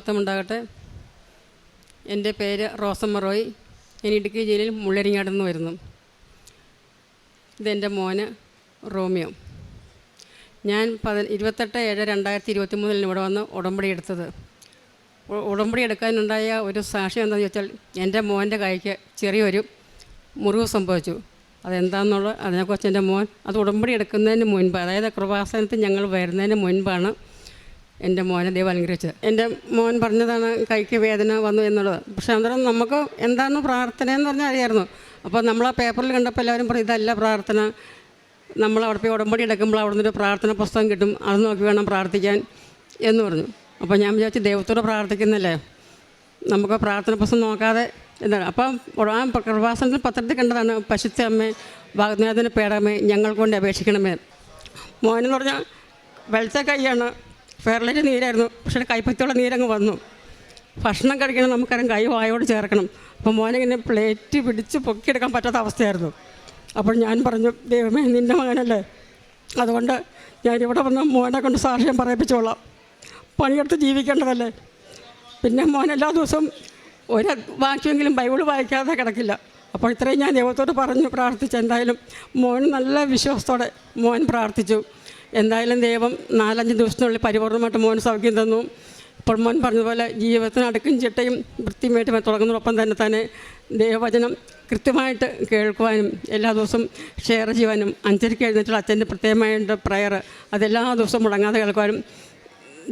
മഹത്വം ഉണ്ടാകട്ടെ എന്റെ പേര് റോസമ്മ റോയ് ഞാൻ ഇടുക്കി ജില്ലയിൽ മുള്ളരിങ്ങാട് നിന്ന് വരുന്നു. ഇതെന്റെ മോന് റോമിയോ. ഞാൻ പത ഇരുപത്തെട്ട് ഏഴ് രണ്ടായിരത്തി ഇരുപത്തി മൂന്നിൽ ഇവിടെ വന്ന് ഉടമ്പടി എടുത്തത്. ഉടമ്പടി എടുക്കാനുണ്ടായ ഒരു സാക്ഷ്യം എന്താണെന്ന് ചോദിച്ചാൽ എന്റെ മോന്റെ കൈക്ക് ചെറിയൊരു മുറിവ് സംഭവിച്ചു. അതെന്താണെന്നുള്ള അതിനെക്കുറിച്ച് എന്റെ മോൻ അത് ഉടമ്പടി എടുക്കുന്നതിന് മുൻപ് അതായത് കൃപാസനത്തിൽ ഞങ്ങൾ വരുന്നതിന് മുൻപാണ് എന്റെ മോനെ ദൈവം അനുഗ്രഹിച്ചത്. എന്റെ മോൻ പറഞ്ഞതാണ് കൈക്ക് വേദന വന്നു എന്നുള്ളത്. പക്ഷേ അന്നേരം നമുക്ക് എന്താണ് പ്രാർത്ഥന എന്ന് പറഞ്ഞാൽ അറിയായിരുന്നു അപ്പോൾ നമ്മൾ ആ പേപ്പറിൽ കണ്ടപ്പോൾ എല്ലാവരും പറയും ഇതല്ല പ്രാർത്ഥന. നമ്മൾ അവിടെ പോയി ഉടമ്പടി എടുക്കുമ്പോൾ അവിടെ നിന്നൊരു പ്രാർത്ഥന പുസ്തകം കിട്ടും. അത് നോക്കി വേണം പ്രാർത്ഥിക്കാൻ. എന്ന് പറഞ്ഞു. അപ്പോൾ ഞാൻ വിചാരിച്ചു ദൈവത്തോട് പ്രാർത്ഥിക്കുന്നല്ലേ? നമുക്ക് പ്രാർത്ഥന പുസ്തകം നോക്കാതെ എന്താണ്? അപ്പം ഉട- ആ കൃപാസനത്തിൽ പത്രത്തിൽ കണ്ടതാണ് പശുത്തെ അമ്മ വാഗ്നാഥന് പേടമേ ഞങ്ങൾ കൊണ്ട് അപേക്ഷിക്കണമേ. മോനെന്ന് പറഞ്ഞാൽ വെളുത്ത കൈയാണ്. ഫെയർലൈറ്റ് നീരായിരുന്നു. പക്ഷേ കൈപ്പത്തിയുള്ള നീരങ്ങ് വന്നു. ഭക്ഷണം കഴിക്കണം നമുക്കറിയാം. കൈ വായോട് ചേർക്കണം. അപ്പോൾ മോനിങ്ങനെ പ്ലേറ്റ് പിടിച്ച് പൊക്കിയെടുക്കാൻ പറ്റാത്ത അവസ്ഥയായിരുന്നു. അപ്പോൾ ഞാൻ പറഞ്ഞു ദൈവമേ നിന്റെ മകനല്ലേ? അതുകൊണ്ട് ഞാനിവിടെ വന്ന് മോനെ കൊണ്ട് സാക്ഷ്യം പറയിപ്പിച്ചോളാം. പണിയെടുത്ത് ജീവിക്കേണ്ടതല്ലേ? പിന്നെ മോൻ എല്ലാ ദിവസവും ഒരു വാക്യമെങ്കിലും ബൈബിൾ വായിക്കാതെ കിടക്കില്ല. അപ്പോൾ ഇത്രയും ഞാൻ ദൈവത്തോട് പറഞ്ഞു പ്രാർത്ഥിച്ചു. എന്തായാലും മോൻ നല്ല വിശ്വാസത്തോടെ മോൻ പ്രാർത്ഥിച്ചു. എന്തായാലും ദൈവം നാലഞ്ച് ദിവസത്തിനുള്ളിൽ പരിപൂർണമായിട്ട് മോൻ സൗഖ്യം തന്നു. ഇപ്പോൾ മോൻ പറഞ്ഞതുപോലെ ജീവിതത്തിന് അടുക്കും ചിട്ടയും വൃത്തിയുമായിട്ട് തുടങ്ങുന്നതോടൊപ്പം തന്നെ തന്നെ ദൈവവചനം കൃത്യമായിട്ട് കേൾക്കുവാനും എല്ലാ ദിവസവും ഷെയർ ചെയ്യുവാനും അഞ്ചരയ്ക്ക് എഴുന്നേറ്റുള്ള അച്ഛന്റെ പ്രത്യേകമായിട്ട് പ്രയർ അതെല്ലാ ദിവസവും മുടങ്ങാതെ കേൾക്കുവാനും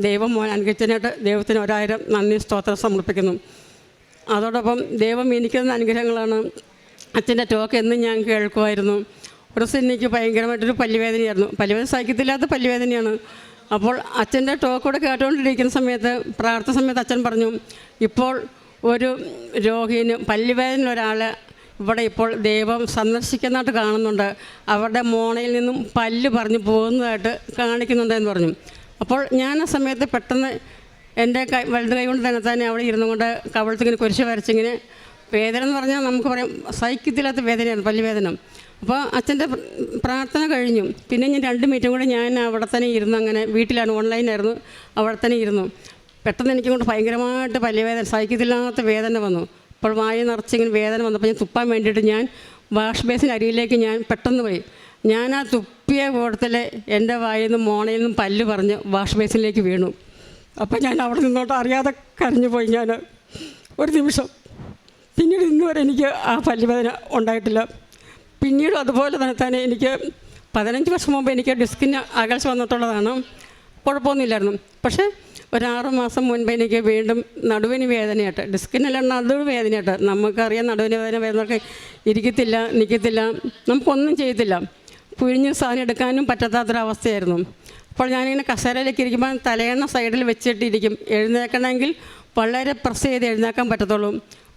ദൈവം മോൻ അനുഗ്രഹിച്ചതിനായിട്ട് ദൈവത്തിന് ഒരായിരം നന്ദി സ്തോത്രം സമർപ്പിക്കുന്നു. അതോടൊപ്പം ദൈവം എനിക്കുന്ന അനുഗ്രഹങ്ങളാണ് അച്ഛന്റെ ടോക്ക് എന്നും ഞാൻ കേൾക്കുമായിരുന്നു. ഒരു ദിവസം എനിക്ക് ഭയങ്കരമായിട്ടൊരു പല്ലുവേദനയായിരുന്നു. പല്ലുവേദന സഹിക്കത്തില്ലാത്ത പല്ലുവേദനയാണ്. അപ്പോൾ അച്ഛന്റെ ടോക്കൂടെ കേട്ടുകൊണ്ടിരിക്കുന്ന സമയത്ത് പ്രാർത്ഥന സമയത്ത് അച്ഛൻ പറഞ്ഞു ഇപ്പോൾ ഒരു രോഗിന് പല്ലുവേദന ഒരാൾ ഇവിടെ ഇപ്പോൾ ദൈവം സന്ദർശിക്കുന്നതായിട്ട് കാണുന്നുണ്ട്. അവരുടെ മോണയിൽ നിന്നും പല്ല് പറഞ്ഞു പോകുന്നതായിട്ട് കാണിക്കുന്നുണ്ടെന്ന് പറഞ്ഞു. അപ്പോൾ ഞാൻ ആ സമയത്ത് പെട്ടെന്ന് എന്റെ കൈ വലത് കൈ കൊണ്ട് തന്നെ തന്നെ അവിടെ ഇരുന്നു കൊണ്ട് കവളത്തിങ്ങനെ കുരിശ് വരച്ചിങ്ങനെ വേദന എന്ന് പറഞ്ഞാൽ നമുക്ക് പറയാം സഹിക്കത്തില്ലാത്ത വേദനയാണ് പല്ലുവേദന. അപ്പോൾ അച്ഛന്റെ പ്രാർത്ഥന കഴിഞ്ഞു. പിന്നെ ഞാൻ രണ്ട് മിനിറ്റും കൂടെ ഞാൻ അവിടെ തന്നെ ഇരുന്നു അങ്ങനെ വീട്ടിലാണ് ഓൺലൈനായിരുന്നു അവിടെ തന്നെ ഇരുന്നു. പെട്ടെന്ന് എനിക്ക് കൊണ്ട് ഭയങ്കരമായിട്ട് പല്ലുവേദന സഹിക്കത്തില്ലാത്ത വേദന വന്നു. അപ്പോൾ വായ നിറച്ചിങ്ങനെ വേദന വന്നപ്പോൾ ഞാൻ തുപ്പാൻ വേണ്ടിയിട്ട് ഞാൻ വാഷ് ബേസിന് അരിയിലേക്ക് ഞാൻ പെട്ടെന്ന് പോയി. ഞാൻ ആ തുപ്പിയ കൂട്ടത്തിൽ എന്റെ വായിൽ നിന്നും മോണയിൽ നിന്നും പല്ല് പറഞ്ഞ് വാഷ് ബേസിനിലേക്ക് വീണു. അപ്പോൾ ഞാൻ അവിടെ നിന്നോട്ട് അറിയാതെ കരഞ്ഞു പോയി ഞാൻ ഒരു നിമിഷം. പിന്നീട് ഇന്ന് വരെ എനിക്ക് ആ പല്ലുവേദന ഉണ്ടായിട്ടില്ല. പിന്നീട് അതുപോലെ തന്നെ തന്നെ എനിക്ക് പതിനഞ്ച് വർഷം മുമ്പ് എനിക്ക് ഡിസ്കിന് അകൽച്ച വന്നിട്ടുള്ളതാണ്. കുഴപ്പമൊന്നുമില്ലായിരുന്നു. പക്ഷേ ഒരാറ് മാസം മുൻപ് എനിക്ക് വീണ്ടും നടുവിന് വേദനയായിട്ട് ഡിസ്കിനല്ല നടുവ് വേദനയായിട്ട് നമുക്കറിയാം നടുവിന് വേദന വേദനയൊക്കെ ഇരിക്കത്തില്ല നിൽക്കത്തില്ല നമുക്കൊന്നും ചെയ്യത്തില്ല. പുഴിഞ്ഞ് സാധനം എടുക്കാനും പറ്റാത്തൊരവസ്ഥയായിരുന്നു. അപ്പോൾ ഞാനിങ്ങനെ കസേരയിലേക്ക് ഇരിക്കുമ്പോൾ തലയെണ്ണ സൈഡിൽ വെച്ചിട്ടിരിക്കും. എഴുന്നേക്കണമെങ്കിൽ വളരെ പ്രസ് ചെയ്ത് എഴുന്നേക്കാൻ പറ്റത്തുള്ളൂ.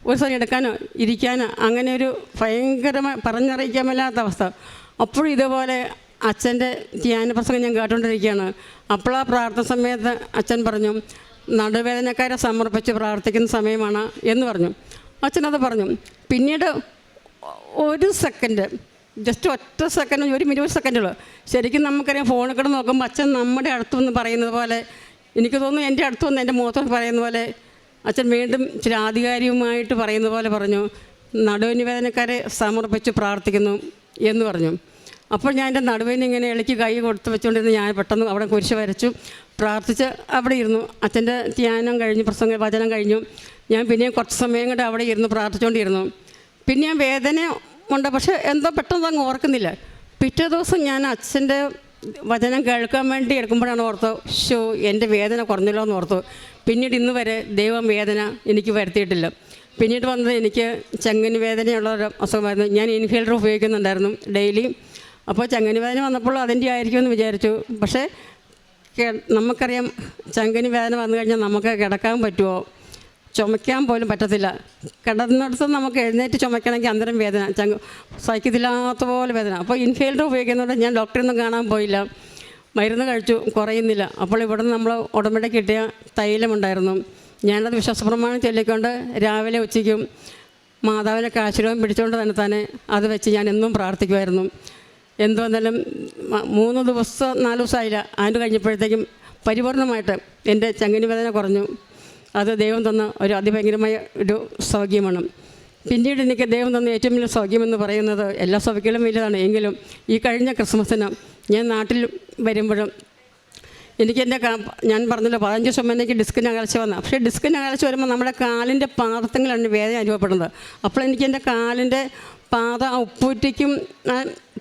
ഒരു സ്ഥലം എടുക്കാനോ ഇരിക്കാനോ അങ്ങനെ ഒരു ഭയങ്കരമായി പറഞ്ഞറിയിക്കാൻ മേലാത്ത അവസ്ഥ. അപ്പോഴും ഇതുപോലെ അച്ഛന്റെ ധ്യാന പ്രസംഗം ഞാൻ കേട്ടുകൊണ്ടിരിക്കുകയാണ്. അപ്പോൾ ആ പ്രാർത്ഥന സമയത്ത് അച്ഛൻ പറഞ്ഞു നടുവേദനക്കാരെ സമർപ്പിച്ച് പ്രാർത്ഥിക്കുന്ന സമയമാണ് എന്ന് പറഞ്ഞു. അച്ഛനത് പറഞ്ഞു. പിന്നീട് ഒരു സെക്കൻഡ് ജസ്റ്റ് ഒറ്റ സെക്കൻഡ് ഒരു ഇരുപത് സെക്കൻഡുള്ളൂ ശരിക്കും നമുക്കറിയാം ഫോണിൽ കൂടെ നോക്കുമ്പോൾ അച്ഛൻ നമ്മുടെ അടുത്ത് നിന്ന് പറയുന്നത് പോലെ എനിക്ക് തോന്നുന്നു എന്റെ അടുത്ത് വന്ന് എന്റെ മുഖത്ത് പറയുന്ന പോലെ അച്ഛൻ വീണ്ടും ചില ആധികാരികമായിട്ട് പറയുന്ന പോലെ പറഞ്ഞു നടുവിന് സമർപ്പിച്ച് പ്രാർത്ഥിക്കുന്നു എന്ന് പറഞ്ഞു. അപ്പോൾ ഞാൻ എന്റെ നടുവിന് ഇങ്ങനെ ഇളക്കി കൈ കൊടുത്ത് വെച്ചുകൊണ്ടിരുന്ന ഞാൻ പെട്ടെന്ന് അവിടെ കുരിശ് വരച്ചു. പ്രാർത്ഥിച്ച് അവിടെ ഇരുന്നു. അച്ഛന്റെ ധ്യാനം കഴിഞ്ഞു പ്രസംഗ വചനം കഴിഞ്ഞു. ഞാൻ പിന്നെയും കുറച്ച് സമയം കൊണ്ട് അവിടെ ഇരുന്ന് പ്രാർത്ഥിച്ചുകൊണ്ടിരുന്നു. പിന്നെ ഞാൻ വേദന ഉണ്ട് പക്ഷേ എന്തോ പെട്ടെന്ന് അങ്ങ് ഓർക്കുന്നില്ല. പിറ്റേ ദിവസം ഞാൻ അച്ഛന്റെ വചനം കേൾക്കാൻ വേണ്ടി എടുക്കുമ്പോഴാണ് ഓർത്തു ഷോ എന്റെ വേദന കുറഞ്ഞല്ലോ എന്ന് ഓർത്തു. പിന്നീട് ഇന്ന് വരെ ദൈവം വേദന എനിക്ക് വരുത്തിയിട്ടില്ല. പിന്നീട് വന്നത് എനിക്ക് ചങ്ങന് വേദനയുള്ള ഒരു അസുഖമായിരുന്നു. ഞാൻ ഇൻഹേലർ ഉപയോഗിക്കുന്നുണ്ടായിരുന്നു ഡെയിലി. അപ്പോൾ ചങ്ങന് വേദന വന്നപ്പോൾ അതിന്റെ ആയിരിക്കുമെന്ന് വിചാരിച്ചു. പക്ഷേ നമുക്കറിയാം ചങ്കന് വേദന വന്നു കഴിഞ്ഞാൽ നമുക്ക് കിടക്കാൻ പറ്റുമോ? ചുമയ്ക്കാൻ പോലും പറ്റത്തില്ല. കിടന്നിടത്ത് നമുക്ക് എഴുന്നേറ്റ് ചുമയ്ക്കണമെങ്കിൽ അന്തരം വേദന. ചങ്ക സഹിക്കത്തില്ലാത്ത പോലെ വേദന. അപ്പോൾ ഇൻഹേലർ ഉപയോഗിക്കുന്നതുകൊണ്ട് ഞാൻ ഡോക്ടറെ ഒന്നും കാണാൻ പോയില്ല. മരുന്ന് കഴിച്ചു കുറയുന്നില്ല. അപ്പോൾ ഇവിടെ നമ്മൾ ഉടമ്പടി കിട്ടിയ തൈലമുണ്ടായിരുന്നു. ഞാനത് വിശ്വാസപ്രമാണം ചൊല്ലിക്കൊണ്ട് രാവിലെ ഉച്ചയ്ക്കും മാതാവിനെ കാശിരവും പിടിച്ചുകൊണ്ട് തന്നെ തന്നെ അത് വെച്ച് ഞാൻ എന്നും പ്രാർത്ഥിക്കുമായിരുന്നു എന്തു വന്നാലും മ- മൂന്ന് ദിവസം നാല് ദിവസമായില്ല. ആണ്ട് കഴിഞ്ഞപ്പോഴത്തേക്കും പരിപൂർണമായിട്ട് എന്റെ ചങ്ങിനി വേദന കുറഞ്ഞു. അത് ദൈവം തന്ന ഒരു അതിഭയങ്കരമായ ഒരു സൗഖ്യമാണ്. പിന്നീട് എനിക്ക് ദൈവം തന്ന ഏറ്റവും വലിയ സൗഖ്യമെന്ന് പറയുന്നത് എല്ലാ സൗഖ്യങ്ങളും വലിയതാണ് എങ്കിലും ഈ കഴിഞ്ഞ ക്രിസ്മസിന് ഞാൻ നാട്ടിൽ വരുമ്പോഴും എനിക്ക് എന്റെ ഞാൻ പറഞ്ഞല്ലോ പതിനഞ്ച് ദിവസം ഡിസ്ക് എനിക്ക് ഡിസ്കിന് അകൽച്ച വന്ന. പക്ഷേ ഡിസ്കിന് അകൽച്ച വരുമ്പോൾ നമ്മുടെ കാലിന്റെ പാദത്തിലാണ് വേദന അനുഭവപ്പെടുന്നത്. അപ്പോൾ എനിക്ക് എന്റെ കാലിന്റെ പാത ഉപ്പൂറ്റിക്കും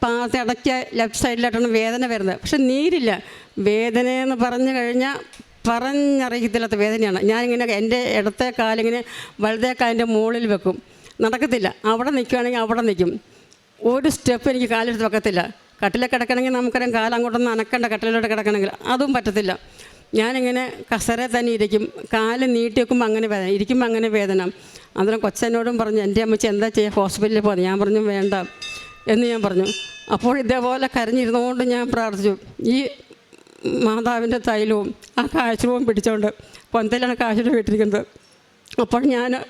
പാദത്തെ അടയ്ക്ക ലെഫ്റ്റ് സൈഡിലായിട്ടാണ് വേദന വരുന്നത്. പക്ഷെ നീരില്ല. വേദനയെന്ന് പറഞ്ഞു കഴിഞ്ഞാൽ പറഞ്ഞറിയത്തില്ലാത്ത വേദനയാണ്. ഞാനിങ്ങനെ എന്റെ ഇടത്തെ കാലിങ്ങനെ വലതേ കാലിന്റെ മുകളിൽ വെക്കും. നടക്കത്തില്ല. അവിടെ നിൽക്കുകയാണെങ്കിൽ അവിടെ നിൽക്കും. ഒരു സ്റ്റെപ്പ് എനിക്ക് കാലെടുത്ത് വെക്കത്തില്ല. കട്ടിലെ കിടക്കണമെങ്കിൽ നമുക്കറിയാം കാലം അങ്ങോട്ടൊന്നും അനക്കണ്ട കട്ടിലോട്ട് കിടക്കണമെങ്കിൽ. അതും പറ്റത്തില്ല. ഞാനിങ്ങനെ കസരെ തന്നെ ഇരിക്കും. കാൽ നീട്ടി വെക്കുമ്പോൾ അങ്ങനെ വേദന ഇരിക്കുമ്പോൾ അങ്ങനെ വേദന. അന്നേരം കൊച്ചനോടും പറഞ്ഞു എന്റെ അമ്മച്ചി എന്താ ചെയ്യുക ഹോസ്പിറ്റലിൽ പോകുന്നത് ഞാൻ പറഞ്ഞു വേണ്ട. എന്ന് ഞാൻ പറഞ്ഞു. അപ്പോൾ ഇതേപോലെ കരഞ്ഞിരുന്നുകൊണ്ട് ഞാൻ പ്രാർത്ഥിച്ചു. ഈ മാതാവിന്റെ തൈലവും ആ കാഴ്ചവും പിടിച്ചുകൊണ്ട് പൊന്തയിലാണ് കാഴ്ച വീട്ടിരിക്കുന്നത് അപ്പോൾ ഞാൻ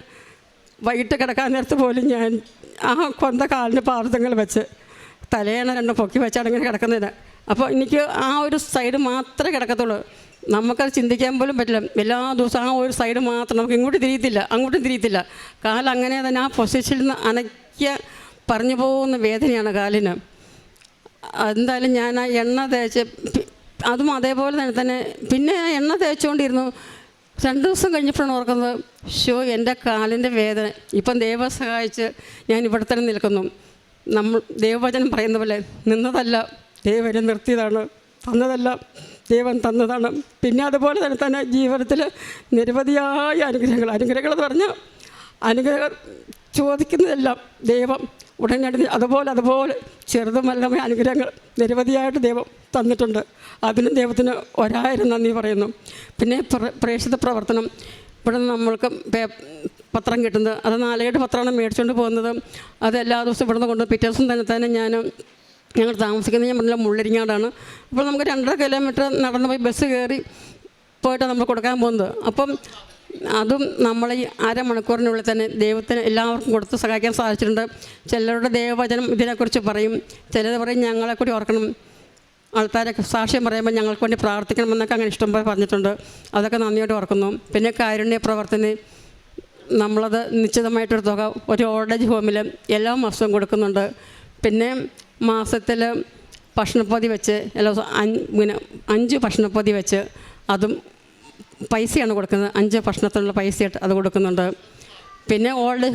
വൈകിട്ട് കിടക്കാൻ നേരത്ത് പോലും ഞാൻ ആ കൊന്ത കാലിന്റെ പാർത്തങ്ങൾ വെച്ച് തലയണ രണ്ടും പൊക്കി വെച്ചാണ് ഇങ്ങനെ കിടക്കുന്നത്. അപ്പോൾ എനിക്ക് ആ ഒരു സൈഡ് മാത്രമേ കിടക്കത്തുള്ളൂ. നമുക്കത് ചിന്തിക്കാൻ പോലും പറ്റില്ല. എല്ലാ ദിവസവും ആ ഒരു സൈഡ് മാത്രം നമുക്ക് ഇങ്ങോട്ട് തിരിയത്തില്ല അങ്ങോട്ടും തിരിയത്തില്ല. കാലം അങ്ങനെ തന്നെ ആ പൊസിഷനിൽ നിന്ന് അനക്കിയ പറഞ്ഞു പോകുന്ന വേദനയാണ് കാലിന്. എന്തായാലും ഞാൻ ആ എണ്ണ തേച്ച് അതും അതേപോലെ തന്നെ തന്നെ പിന്നെ ആ എണ്ണ തേച്ചുകൊണ്ടിരുന്നു രണ്ട് ദിവസം കഴിഞ്ഞപ്പോഴാണ് ഓർക്കുന്നത് ഷോ എന്റെ കാലിന്റെ വേദന. ഇപ്പം ദൈവം സഹായിച്ച് ഞാൻ ഇവിടെ തന്നെ നിൽക്കുന്നു. നമ്മൾ ദേവവചനം പറയുന്ന പോലെ നിന്നതല്ല ദൈവം നിർത്തിയതാണ് തന്നതല്ല ദൈവം തന്നതാണ്. പിന്നെ അതുപോലെ തന്നെ തന്നെ ജീവിതത്തിൽ നിരവധിയായ അനുഗ്രഹങ്ങൾ. അനുഗ്രഹങ്ങൾ എന്ന് പറഞ്ഞാൽ അനുഗ്രഹം ചോദിക്കുന്നതെല്ലാം ദൈവം ഉടനടി അതുപോലെ അതുപോലെ ചെറുതും വലുതുമായ അനുഗ്രഹങ്ങൾ നിരവധിയായിട്ട് ദൈവം തന്നിട്ടുണ്ട്. അതിനും ദൈവത്തിന് ഒരായിരം നന്ദി പറയുന്നു. പിന്നെ പ്ര- പ്രേക്ഷിത പ്രവർത്തനം. ഇവിടെ നമ്മൾക്ക് പത്രം കിട്ടുന്നത്. അത് നാലുകെട്ട് പത്രമാണ് മേടിച്ചുകൊണ്ട് പോകുന്നത്. അത് എല്ലാ ദിവസവും ഇവിടുന്ന് കൊണ്ട് പിറ്റേ ദിവസം തന്നെ തന്നെ ഞാൻ ഞങ്ങൾ താമസിക്കുന്നത് ഞാൻ പറഞ്ഞില്ല മുള്ളരിങ്ങാടാണ്. അപ്പോൾ നമുക്ക് രണ്ടര കിലോമീറ്റർ നടന്ന് പോയി ബസ് കയറി പോയിട്ടാണ് നമ്മൾ കൊടുക്കാൻ പോകുന്നത്. അപ്പം അതും നമ്മൾ ഈ അരമണിക്കൂറിനുള്ളിൽ തന്നെ ദൈവത്തിന് എല്ലാവർക്കും കൊടുത്ത് സഹായിക്കാൻ സാധിച്ചിട്ടുണ്ട്. ചിലരുടെ ദൈവവചനം ഇതിനെക്കുറിച്ച് പറയും. ചിലത് പറയും ഞങ്ങളെക്കൂടി ഓർക്കണം. ആൾക്കാരൊക്കെ സാക്ഷ്യം പറയുമ്പോൾ ഞങ്ങൾക്ക് വേണ്ടി പ്രാർത്ഥിക്കണമെന്നൊക്കെ അങ്ങനെ ഇഷ്ടംപോലെ പറഞ്ഞിട്ടുണ്ട്. അതൊക്കെ നന്ദിയോട് ഓർക്കുന്നു. പിന്നെ കാരുണ്യ പ്രവർത്തന നമ്മളത് നിശ്ചിതമായിട്ടൊരു തുക ഒരു ഓൾഡ് ഏജ് ഹോമിൽ എല്ലാ മാസവും കൊടുക്കുന്നുണ്ട്. പിന്നെ മാസത്തിൽ ഭക്ഷണപ്പൊതി വെച്ച് എല്ലാ അഞ്ച് പിന്നെ അഞ്ച് ഭക്ഷണപ്പൊതി വെച്ച് അതും പൈസയാണ് കൊടുക്കുന്നത്. അഞ്ച് ഭക്ഷണത്തിനുള്ള പൈസയായിട്ട് അത് കൊടുക്കുന്നുണ്ട്. പിന്നെ ഓൾഡ്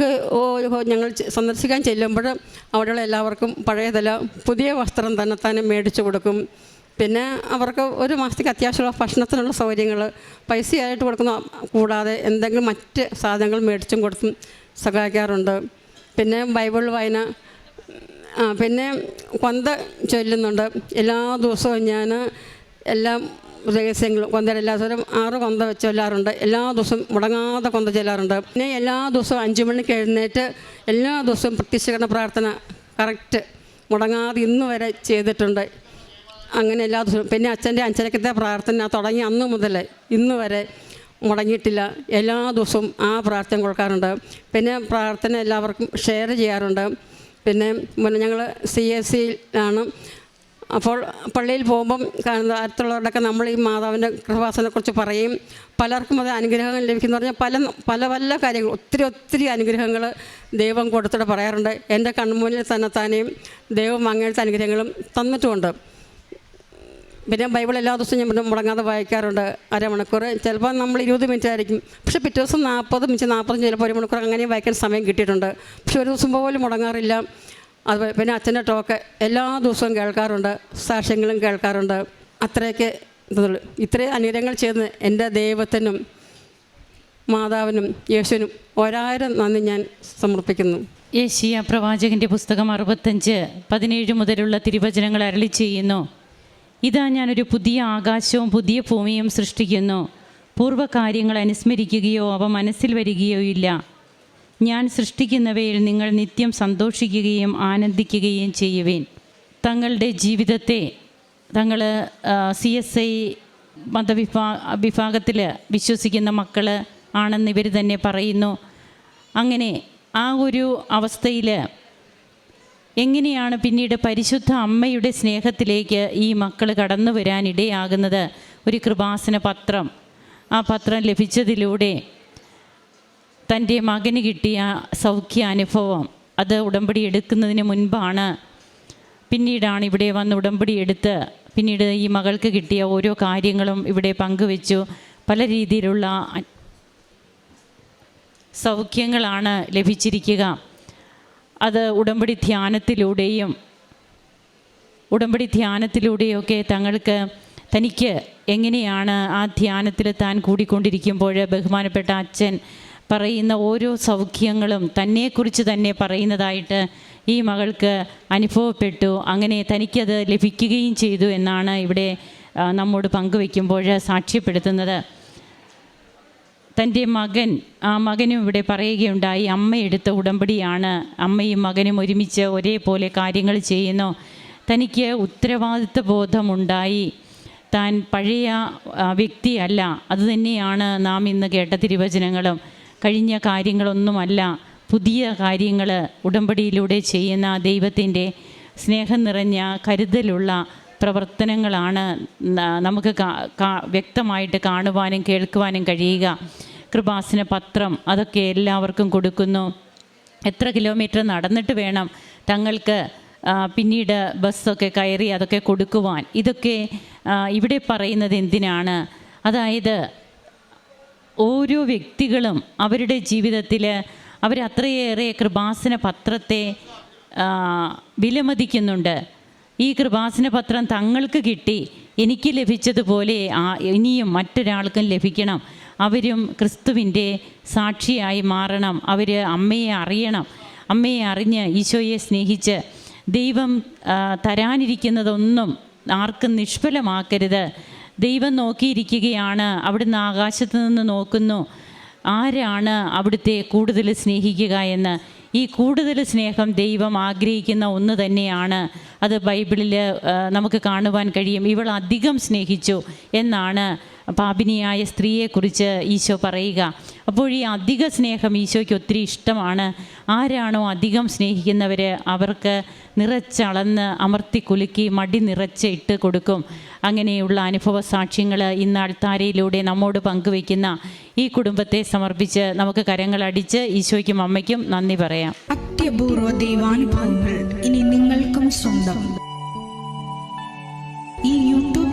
ഞങ്ങൾ സന്ദർശിക്കാൻ ചെല്ലുമ്പോൾ അവിടെയുള്ള എല്ലാവർക്കും പഴയതല്ല പുതിയ വസ്ത്രം തന്നെ തന്നെ മേടിച്ചു കൊടുക്കും. പിന്നെ അവർക്ക് ഒരു മാസത്തേക്ക് അത്യാവശ്യമുള്ള ഭക്ഷണത്തിനുള്ള സൗകര്യങ്ങൾ പൈസയായിട്ട് കൊടുക്കുന്ന കൂടാതെ എന്തെങ്കിലും മറ്റ് സാധനങ്ങൾ മേടിച്ചും കൊടുത്തും സഹായിക്കാറുണ്ട്. പിന്നെ ബൈബിൾ വായന പിന്നെ കൊന്ത ചൊല്ലുന്നുണ്ട്. എല്ലാ ദിവസവും ഞാൻ എല്ലാം രഹസ്യങ്ങളും കൊന്തയുടെ എല്ലാ ദിവസവും ആറ് കൊന്ത വെച്ച് എല്ലാ ദിവസവും മുടങ്ങാതെ കൊന്ത ചൊല്ലാറുണ്ട്. പിന്നെ എല്ലാ ദിവസവും അഞ്ച് മണിക്ക് എഴുന്നേറ്റ് എല്ലാ ദിവസവും പ്രത്യക്ഷീകരണ പ്രാർത്ഥന കറക്റ്റ് മുടങ്ങാതെ ഇന്ന് വരെ ചെയ്തിട്ടുണ്ട്. അങ്ങനെ എല്ലാ ദിവസവും. പിന്നെ അച്ഛന്റെ അഞ്ചരക്കത്തെ പ്രാർത്ഥന തുടങ്ങി അന്ന് മുതൽ ഇന്ന് വരെ മുടങ്ങിയിട്ടില്ല. എല്ലാ ദിവസവും ആ പ്രാർത്ഥന കൊടുക്കാറുണ്ട്. പിന്നെ പ്രാർത്ഥന എല്ലാവർക്കും ഷെയർ ചെയ്യാറുണ്ട്. പിന്നെ പിന്നെ ഞങ്ങൾ സി എസ് സിയിലാണ് അപ്പോൾ പള്ളിയിൽ പോകുമ്പം അടുത്തുള്ളവരുടെയൊക്കെ നമ്മൾ ഈ മാതാവിന്റെ കൃപാസനെക്കുറിച്ച് പറയും. പലർക്കും അത് അനുഗ്രഹങ്ങൾ ലഭിക്കുന്ന. പറഞ്ഞാൽ പല പല പല കാര്യങ്ങൾ ഒത്തിരി ഒത്തിരി അനുഗ്രഹങ്ങൾ ദൈവം കൊടുത്തിട്ട് പറയാറുണ്ട്. എന്റെ കൺമുന്നിൽ തന്നെ താനെയും ദൈവം അങ്ങനത്തെ അനുഗ്രഹങ്ങളും തന്നിട്ടുമുണ്ട്. പിന്നെ ബൈബിൾ എല്ലാ ദിവസവും ഞാൻ മുടങ്ങാതെ വായിക്കാറുണ്ട് അരമണിക്കൂർ. ചിലപ്പോൾ നമ്മൾ ഇരുപത് മിനിറ്റ് ആയിരിക്കും. പക്ഷേ പിറ്റേ ദിവസം നാൽപ്പത് മിനിറ്റ് നാൽപ്പത് ചിലപ്പോൾ ഒരു മണിക്കൂർ അങ്ങനെ വായിക്കാൻ സമയം കിട്ടിയിട്ടുണ്ട്. പക്ഷെ ഒരു ദിവസം പോലും മുടങ്ങാറില്ല. അത് പിന്നെ അച്ഛന്റെ ടോക്ക് എല്ലാ ദിവസവും കേൾക്കാറുണ്ട് സാക്ഷ്യങ്ങളും കേൾക്കാറുണ്ട്. അത്രയൊക്കെ ഇതുള്ളൂ. ഇത്രയും അനുഗ്രഹങ്ങൾ ചെയ്യുന്ന എന്റെ ദൈവത്തിനും മാതാവിനും യേശുവിനും ഒരായിരം നന്ദി ഞാൻ സമർപ്പിക്കുന്നു. യേശിയ പ്രവാചകന്റെ പുസ്തകം അറുപത്തഞ്ച് പതിനേഴ് മുതലുള്ള തിരുവചനങ്ങൾ അരളി ചെയ്യുന്നു. ഇതാ ഞാനൊരു പുതിയ ആകാശവും പുതിയ ഭൂമിയും സൃഷ്ടിക്കുന്നു. പൂർവകാര്യങ്ങൾ അനുസ്മരിക്കുകയോ അവ മനസ്സിൽ വരികയോ ഇല്ല. ഞാൻ സൃഷ്ടിക്കുന്നവയിൽ നിങ്ങൾ നിത്യം സന്തോഷിക്കുകയും ആനന്ദിക്കുകയും ചെയ്യുവേൻ. തങ്ങളുടെ ജീവിതത്തെ തങ്ങൾ സി എസ് ഐ മതവിഭാ വിഭാഗത്തിൽ വിശ്വസിക്കുന്ന മക്കൾ ആണെന്ന് ഇവർ തന്നെ പറയുന്നു. അങ്ങനെ ആ ഒരു അവസ്ഥയിൽ എങ്ങനെയാണ് പിന്നീട് പരിശുദ്ധ അമ്മയുടെ സ്നേഹത്തിലേക്ക് ഈ മക്കൾ കടന്നു വരാനിടയാകുന്നത് ഒരു കൃപാസന പത്രം. ആ പത്രം ലഭിച്ചതിലൂടെ തന്റെ മകന് കിട്ടിയ സൗഖ്യ അനുഭവം അത് ഉടമ്പടി എടുക്കുന്നതിന് മുൻപാണ്. പിന്നീടാണ് ഇവിടെ വന്ന് ഉടമ്പടി എടുത്ത് പിന്നീട് ഈ മകൾക്ക് കിട്ടിയ ഓരോ കാര്യങ്ങളും ഇവിടെ പങ്കുവെച്ചു. പല രീതിയിലുള്ള സൗഖ്യങ്ങളാണ് ലഭിച്ചിരിക്കുക. അത് ഉടമ്പടി ധ്യാനത്തിലൂടെയും ഉടമ്പടി ധ്യാനത്തിലൂടെയൊക്കെ തങ്ങൾക്ക് തനിക്ക് എങ്ങനെയാണ് ആ ധ്യാനത്തിൽ താൻ കൂടിക്കൊണ്ടിരിക്കുമ്പോൾ ബഹുമാനപ്പെട്ട അച്ഛൻ പറയുന്ന ഓരോ സൗഖ്യങ്ങളും തന്നെക്കുറിച്ച് തന്നെ പറയുന്നതായിട്ട് ഈ മകൾക്ക് അനുഭവപ്പെട്ടു. അങ്ങനെ തനിക്കത് ലഭിക്കുകയും ചെയ്തു എന്നാണ് ഇവിടെ നമ്മോട് പങ്കുവെക്കുമ്പോൾ സാക്ഷ്യപ്പെടുത്തുന്നത്. തന്റെ മകൻ ആ മകനും ഇവിടെ പറയുകയുണ്ടായി അമ്മ എടുത്ത ഉടമ്പടിയാണ്. അമ്മയും മകനും ഒരുമിച്ച് ഒരേപോലെ കാര്യങ്ങൾ ചെയ്യുന്നു. തനിക്ക് ഉത്തരവാദിത്വ ബോധമുണ്ടായി. താൻ പഴയ വ്യക്തിയല്ല. അതുതന്നെയാണ് നാം ഇന്ന് കേട്ട തിരുവചനങ്ങളും. കഴിഞ്ഞ കാര്യങ്ങളൊന്നുമല്ല പുതിയ കാര്യങ്ങൾ ഉടമ്പടിയിലൂടെ ചെയ്യുന്ന ദൈവത്തിന്റെ സ്നേഹം നിറഞ്ഞ കരുതലുള്ള പ്രവർത്തനങ്ങളാണ് നമുക്ക് വ്യക്തമായിട്ട് കാണുവാനും കേൾക്കുവാനും കഴിയുക. കൃപാസന പത്രം അതൊക്കെ എല്ലാവർക്കും കൊടുക്കുന്നു. എത്ര കിലോമീറ്റർ നടന്നിട്ട് വേണം തങ്ങൾക്ക് പിന്നീട് ബസ്സൊക്കെ കയറി അതൊക്കെ കൊടുക്കുവാൻ. ഇതൊക്കെ ഇവിടെ പറയുന്നത് എന്തിനാണ്? അതായത് ഓരോ വ്യക്തികളും അവരുടെ ജീവിതത്തിൽ അവരത്രയേറെ കൃപാസന പത്രത്തെ വിലമതിക്കുന്നുണ്ട്. ഈ കൃപാസന പത്രം തങ്ങൾക്ക് കിട്ടി. എനിക്ക് ലഭിച്ചതുപോലെ ഇനിയും മറ്റൊരാൾക്കും ലഭിക്കണം. അവരും ക്രിസ്തുവിന്റെ സാക്ഷിയായി മാറണം. അവർ അമ്മയെ അറിയണം. അമ്മയെ അറിഞ്ഞ് ഈശോയെ സ്നേഹിച്ച് ദൈവം തരാനിരിക്കുന്നതൊന്നും ആർക്കും നിഷ്ഫലമാക്കരുത്. ദൈവം നോക്കിയിരിക്കുകയാണ് അവിടുന്ന് ആകാശത്ത് നിന്ന് നോക്കുന്നു. ആരാണ് അവിടുത്തെ കൂടുതൽ സ്നേഹിക്കുക എന്ന്? ഈ കൂടുതൽ സ്നേഹം ദൈവം ആഗ്രഹിക്കുന്ന ഒന്ന് തന്നെയാണ്. അത് ബൈബിളിൽ നമുക്ക് കാണുവാൻ കഴിയും. ഇവൾ അധികം സ്നേഹിച്ചു എന്നാണ് പാപിനിയായ സ്ത്രീയെക്കുറിച്ച് ഈശോ പറയുക. അപ്പോൾ ഈ അധിക സ്നേഹം ഈശോയ്ക്ക് ഒത്തിരി ഇഷ്ടമാണ്. ആരാണോ അധികം സ്നേഹിക്കുന്നവർ അവർക്ക് നിറച്ചളന്ന് അമർത്തി കുലുക്കി മടി നിറച്ച് ഇട്ട് കൊടുക്കും. അങ്ങനെയുള്ള അനുഭവ സാക്ഷ്യങ്ങൾ ഇന്ന് അൾത്താരയിലൂടെ നമ്മോട് പങ്കുവയ്ക്കുന്ന ഈ കുടുംബത്തെ സമർപ്പിച്ച് നമുക്ക് കരങ്ങൾ അടിച്ച് ഈശോയ്ക്കും അമ്മയ്ക്കും നന്ദി പറയാം. അത്യപൂർവ ദൈവാനുഭവങ്ങൾ ഇനി നിങ്ങൾക്കും സ്വന്തം.